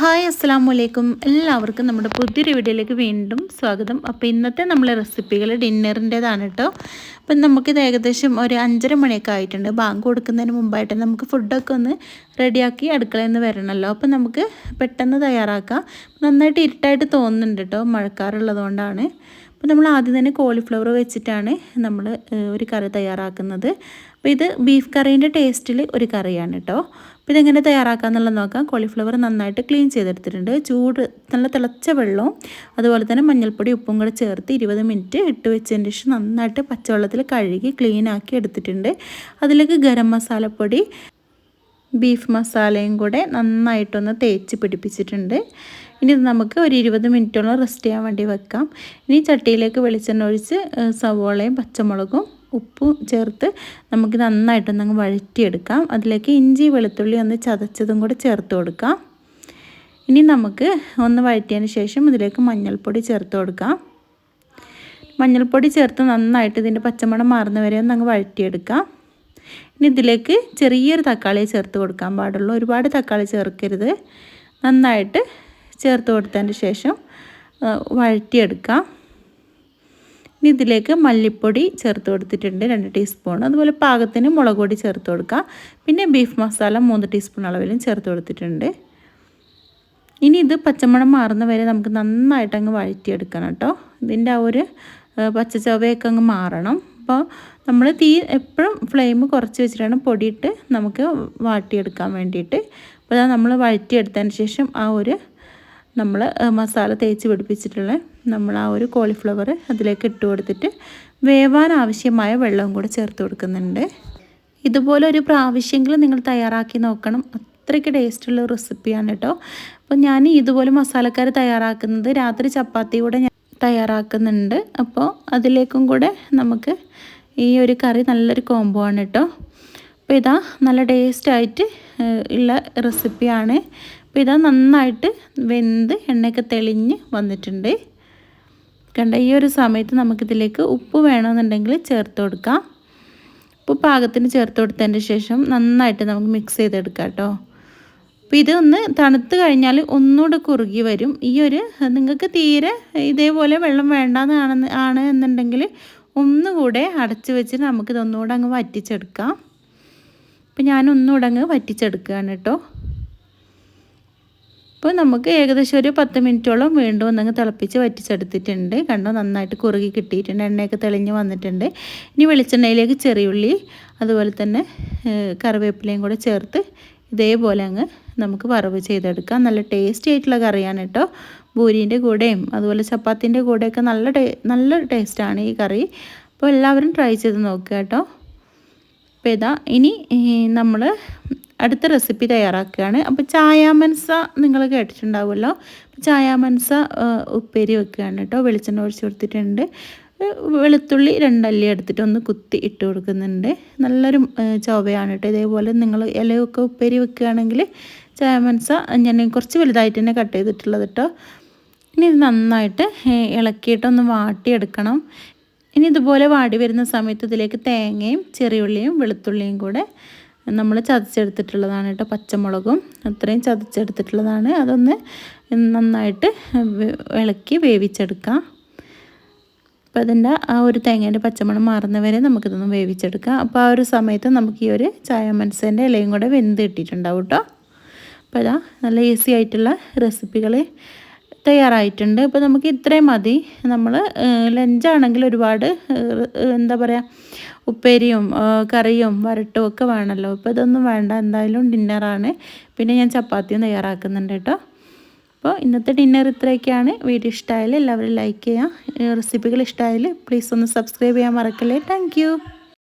Hi അസ്സാം വലൈക്കും എല്ലാവർക്കും നമ്മുടെ പുതിയൊരു വീഡിയോയിലേക്ക് വീണ്ടും സ്വാഗതം. അപ്പോൾ ഇന്നത്തെ നമ്മളെ റെസിപ്പികൾ ഡിന്നറിന്റേതാണ് കേട്ടോ. അപ്പം നമുക്കിത് ഏകദേശം ഒരു അഞ്ചര മണിയൊക്കെ ആയിട്ടുണ്ട്. ബാങ്ക് കൊടുക്കുന്നതിന് മുമ്പായിട്ട് നമുക്ക് ഫുഡൊക്കെ ഒന്ന് റെഡിയാക്കി അടുക്കളയിൽ നിന്ന് വരണമല്ലോ. അപ്പം നമുക്ക് പെട്ടെന്ന് തയ്യാറാക്കാം. നന്നായിട്ട് ഇരുട്ടായിട്ട് തോന്നുന്നുണ്ട് കേട്ടോ മഴക്കാറുള്ളത് കൊണ്ടാണ് അപ്പോൾ നമ്മൾ ആദ്യം തന്നെ കോളിഫ്ലവർ വെച്ചിട്ടാണ് നമ്മൾ ഒരു കറി തയ്യാറാക്കുന്നത്. അപ്പോൾ ഇത് ബീഫ് കറീന്റെ ടേസ്റ്റിൽ ഒരു കറിയാണ് കേട്ടോ അപ്പോൾ ഇതെങ്ങനെ തയ്യാറാക്കാമെന്നുള്ളത് നോക്കാം. കോളിഫ്ലവർ നന്നായിട്ട് ക്ലീൻ ചെയ്തെടുത്തിട്ടുണ്ട്. ചൂട് നല്ല തിളച്ച വെള്ളവും അതുപോലെ തന്നെ മഞ്ഞൾപ്പൊടി ഉപ്പും കൂടെ ചേർത്ത് ഇരുപത് മിനിറ്റ് ഇട്ട് വെച്ചതിന് ശേഷം നന്നായിട്ട് പച്ചവെള്ളത്തിൽ കഴുകി ക്ലീൻ ആക്കി എടുത്തിട്ടുണ്ട്. അതിലേക്ക് ഗരം മസാലപ്പൊടി ബീഫ് മസാലയും കൂടെ നന്നായിട്ടൊന്ന് തേച്ച് പിടിപ്പിച്ചിട്ടുണ്ട്. ഇനി നമുക്ക് ഒരു ഇരുപത് മിനിറ്റോളം റെസ്റ്റ് ചെയ്യാൻ വേണ്ടി വെക്കാം. ഇനി ചട്ടിയിലേക്ക് വെളിച്ചെണ്ണ ഒഴിച്ച് സവോളയും പച്ചമുളകും ഉപ്പും ചേർത്ത് നമുക്ക് നന്നായിട്ടൊന്നങ്ങ് വഴറ്റിയെടുക്കാം. അതിലേക്ക് ഇഞ്ചി വെളുത്തുള്ളി ഒന്ന് ചതച്ചതും കൂടെ ചേർത്ത് കൊടുക്കാം. ഇനി നമുക്ക് ഒന്ന് വഴറ്റിയതിന് ശേഷം ഇതിലേക്ക് മഞ്ഞൾപ്പൊടി ചേർത്ത് കൊടുക്കാം. മഞ്ഞൾപ്പൊടി ചേർത്ത് നന്നായിട്ട് ഇതിന്റെ പച്ചമണം മാറുന്ന വരെ ഒന്ന് അങ്ങ് വഴറ്റിയെടുക്കാം. ഇനി ഇതിലേക്ക് ചെറിയൊരു തക്കാളി ചേർത്ത് കൊടുക്കാൻ പാടുള്ളൂ. ഒരുപാട് തക്കാളി ചേർക്കരുത്. നന്നായിട്ട് ചേർത്ത് കൊടുത്തതിന് ശേഷം വഴറ്റിയെടുക്കാം. ഇനി ഇതിലേക്ക് മല്ലിപ്പൊടി ചേർത്ത് കൊടുത്തിട്ടുണ്ട് രണ്ട് ടീസ്പൂൺ അതുപോലെ പാകത്തിന് മുളക് പൊടി ചേർത്ത് കൊടുക്കുക പിന്നെ ബീഫ് മസാല മൂന്ന് ടീസ്പൂൺ അളവിലും ചേർത്ത് കൊടുത്തിട്ടുണ്ട്. ഇനി ഇത് പച്ചമണം മാറുന്ന വരെ നമുക്ക് നന്നായിട്ട് അങ്ങ് വഴറ്റിയെടുക്കണം കേട്ടോ. ഇതിന്റെ ആ ഒരു പച്ച ചവയൊക്കെ അങ്ങ് മാറണം. അപ്പോൾ നമ്മൾ തീ എപ്പോഴും ഫ്ലെയിം കുറച്ച് വെച്ചിട്ടാണ് പൊടിയിട്ട് നമുക്ക് വാട്ടിയെടുക്കാൻ വേണ്ടിയിട്ട്. അപ്പോൾ നമ്മൾ വഴറ്റിയെടുത്തതിന് ശേഷം ആ ഒരു നമ്മൾ മസാല തേച്ച് പിടിപ്പിച്ചിട്ടുള്ള നമ്മൾ ആ ഒരു കോളിഫ്ലവർ അതിലേക്ക് ഇട്ട് കൊടുത്തിട്ട് വേവാൻ ആവശ്യമായ വെള്ളവും കൂടെ ചേർത്ത് കൊടുക്കുന്നുണ്ട്. ഇതുപോലെ ഒരു പ്രാവശ്യമെങ്കിലും നിങ്ങൾ തയ്യാറാക്കി നോക്കണം. അത്രയ്ക്ക് ടേസ്റ്റുള്ള റെസിപ്പിയാണ് കേട്ടോ അപ്പോൾ ഞാൻ ഇതുപോലെ മസാലക്കാർ തയ്യാറാക്കുന്നത് രാത്രി ചപ്പാത്തി കൂടെ ഞാൻ തയ്യാറാക്കുന്നുണ്ട്. അപ്പോൾ അതിലേക്കും കൂടെ നമുക്ക് ഈ ഒരു കറി നല്ലൊരു കോംബോ ആണ് കേട്ടോ അപ്പോൾ ഇതാ നല്ല ടേസ്റ്റായിട്ട് ഉള്ള റെസിപ്പിയാണ് അപ്പോൾ ഇതാ നന്നായിട്ട് വെന്ത് എണ്ണയൊക്കെ തെളിഞ്ഞ് വന്നിട്ടുണ്ട്. കണ്ട ഈ ഒരു സമയത്ത് നമുക്കിതിലേക്ക് ഉപ്പ് വേണമെന്നുണ്ടെങ്കിൽ ചേർത്ത് കൊടുക്കാം. ഉപ്പ് പാകത്തിന് ചേർത്ത് കൊടുത്തതിന് ശേഷം നന്നായിട്ട് നമുക്ക് മിക്സ് ചെയ്തെടുക്കാം കേട്ടോ. അപ്പോൾ ഇതൊന്ന് തണുത്ത് കഴിഞ്ഞാൽ ഒന്നുകൂടെ കുറുകി വരും. ഈ ഒരു നിങ്ങൾക്ക് തീരെ ഇതേപോലെ വെള്ളം വേണ്ടെന്നാണെന്ന് ആണ് എന്നുണ്ടെങ്കിൽ ഒന്നുകൂടെ അടച്ച് വെച്ച് നമുക്കിതൊന്നുകൂടെ അങ്ങ് വറ്റിച്ചെടുക്കാം. അപ്പം ഞാനൊന്നുകൂടെ അങ്ങ് വറ്റിച്ചെടുക്കുകയാണ് കേട്ടോ. അപ്പോൾ നമുക്ക് ഏകദേശം ഒരു പത്ത് മിനിറ്റോളം വീണ്ടും ഒന്നങ്ങ് തിളപ്പിച്ച് വറ്റിച്ചെടുത്തിട്ടുണ്ട്. കണ്ടോ നന്നായിട്ട് കുറുകി കിട്ടിയിട്ടുണ്ട്. എണ്ണയൊക്കെ തെളിഞ്ഞ് വന്നിട്ടുണ്ട്. ഇനി വെളിച്ചെണ്ണയിലേക്ക് ചെറിയുള്ളി അതുപോലെ തന്നെ കറിവേപ്പിലയും കൂടെ ചേർത്ത് ഇതേപോലെ അങ്ങ് നമുക്ക് വറവ് ചെയ്തെടുക്കാം. നല്ല ടേസ്റ്റി ആയിട്ടുള്ള കറിയാണ് കേട്ടോ. പൂരീന്റെ കൂടെയും അതുപോലെ ചപ്പാത്തിന്റെ കൂടെയൊക്കെ നല്ല നല്ല ടേസ്റ്റാണ് ഈ കറി. അപ്പോൾ എല്ലാവരും ട്രൈ ചെയ്ത് നോക്കുക കേട്ടോ. അപ്പോൾ ഇതാ ഇനി നമ്മൾ അടുത്ത റെസിപ്പി തയ്യാറാക്കുകയാണ്. അപ്പോൾ ചായാമൻസ നിങ്ങൾ കേട്ടിട്ടുണ്ടാവുമല്ലോ. ചായാമൻസ ഉപ്പേരി വെക്കുകയാണ് കേട്ടോ. വെളിച്ചെണ്ണ ഒഴിച്ച് കൊടുത്തിട്ടുണ്ട്. വെളുത്തുള്ളി രണ്ടല്ലി എടുത്തിട്ട് ഒന്ന് കുത്തി ഇട്ട് കൊടുക്കുന്നുണ്ട്. നല്ലൊരു ചൊവയാണ് കേട്ടോ. ഇതേപോലെ നിങ്ങൾ ഇലയൊക്കെ ഉപ്പേരി വെക്കുകയാണെങ്കിൽ ചായാമൻസ ഞാൻ കുറച്ച് വലുതായിട്ട് തന്നെ കട്ട് ചെയ്തിട്ടുള്ളത് കേട്ടോ. ഇനി ഇത് നന്നായിട്ട് ഇളക്കിയിട്ടൊന്ന് വാട്ടിയെടുക്കണം. ഇനി ഇതുപോലെ വാടി വരുന്ന സമയത്ത് ഇതിലേക്ക് തേങ്ങയും ചെറിയുള്ളിയും വെളുത്തുള്ളിയും കൂടെ നമ്മൾ ചതച്ചെടുത്തിട്ടുള്ളതാണ് കേട്ടോ പച്ചമുളകും. അത്രയും ചതച്ചെടുത്തിട്ടുള്ളതാണ്. അതൊന്ന് നന്നായിട്ട് ഇളക്കി വേവിച്ചെടുക്കാം. അപ്പോൾ അതിന്റെ ആ ഒരു തേങ്ങേന്റെ പച്ചമണം മാറുന്നവരെ നമുക്കിതൊന്ന് വേവിച്ചെടുക്കാം. അപ്പോൾ ആ ഒരു സമയത്ത് നമുക്ക് ഈ ഒരു ചായ മനസ്സിന്റെ ഇലയും കൂടെ വെന്ത് കിട്ടിയിട്ടുണ്ടാവും കേട്ടോ. അപ്പോൾ അതാ നല്ല ഈസി ആയിട്ടുള്ള റെസിപ്പികൾ തയ്യാറായിട്ടുണ്ട്. അപ്പോൾ നമുക്ക് ഇത്രയും മതി. നമ്മൾ ലഞ്ചാണെങ്കിൽ ഒരുപാട് എന്താ പറയുക ഉപ്പേരിയും കറിയും വരട്ടും ഒക്കെ വേണമല്ലോ അപ്പോൾ ഇതൊന്നും വേണ്ട. എന്തായാലും ഡിന്നറാണ്. പിന്നെ ഞാൻ ചപ്പാത്തിയും തയ്യാറാക്കുന്നുണ്ട് കേട്ടോ. അപ്പോൾ ഇന്നത്തെ ഡിന്നർ ഇത്രയൊക്കെയാണ്. വീഡിയോ ഇഷ്ടമായാലും എല്ലാവരും ലൈക്ക് ചെയ്യുക. റെസിപ്പികൾ ഇഷ്ടമായാലും പ്ലീസ് ഒന്ന് സബ്സ്ക്രൈബ് ചെയ്യാൻ മറക്കല്ലേ. താങ്ക്